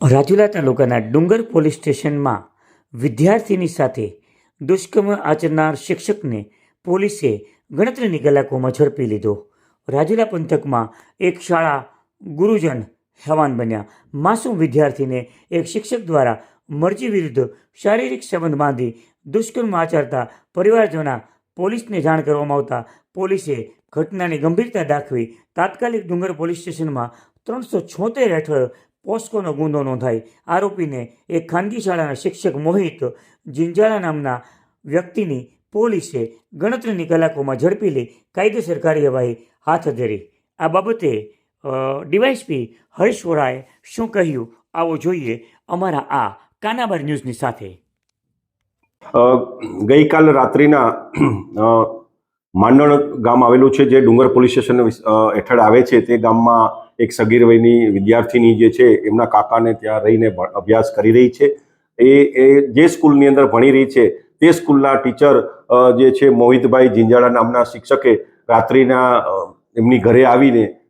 રાજુલા તાલુકાના ડુંગર પોલીસ સ્ટેશનમાં વિદ્યાર્થીની સાથે દુષ્કર્મ આચરનાર શિક્ષકને પોલીસે ગણતરીની કલાકોમાં ઝડપી લીધો. રાજુલા પંથકમાં એક શાળા ગુરુજન હેવાન બન્યા. માસૂમ વિદ્યાર્થીને એક શિક્ષક દ્વારા મરજી વિરુદ્ધ શારીરિક સંબંધ બાંધી દુષ્કર્મ આચરતા પરિવારજોના પોલીસને જાણ કરવામાં આવતા પોલીસે ઘટનાની ગંભીરતા દાખવી તાત્કાલિક ડુંગર પોલીસ સ્ટેશનમાં ત્રણસો છોતેર હેઠળ પોસ્કોનો ગુનો નોંધાઈ. આરોપીને એક ખાનગી શાળાના શિક્ષક મોહિત જિંજાળા નામના વ્યક્તિની પોલીસે ગણતરીની કલાકોમાં ઝડપી લઈ કાયદેસર કાર્યવાહી હાથ ધરી. આ બાબતે ડીવાયસપી હરીશ વોરાએ શું કહ્યું આવો જોઈએ અમારા આ કાનાબાર ન્યૂઝની સાથે. ગઈકાલ રાત્રિના માંડણ ગામ આવેલું છે, જે ડુંગર પોલીસ સ્ટેશન હેઠળ આવે છે, તે ગામમાં એક સગીર વયની વિદ્યાર્થીની જે છે, એમના કાકાને ત્યાં રહીને અભ્યાસ કરી રહી છે. એ એ જે સ્કૂલની અંદર ભણી રહી છે, તે સ્કૂલના ટીચર જે છે, મોહિતભાઈ જિંજાળા નામના શિક્ષકે રાત્રિના એમની ઘરે આવીને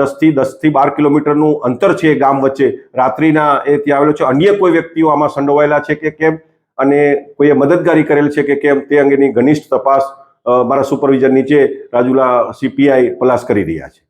દસથી દસથી બાર કિલોમીટરનું અંતર છે એ ગામ વચ્ચે. રાત્રિના એ ત્યાં આવેલો છે. અન્ય કોઈ વ્યક્તિઓ આમાં સંડોવાયેલા છે કે કેમ? અને કોઈએ મદદગારી કરેલ છે કે કેમ? તે અંગેની ઘનિષ્ઠ તપાસ મારા સુપરવિઝન નીચે રાજુલા સીપીઆઈ પલાસ કરી રહ્યા છે.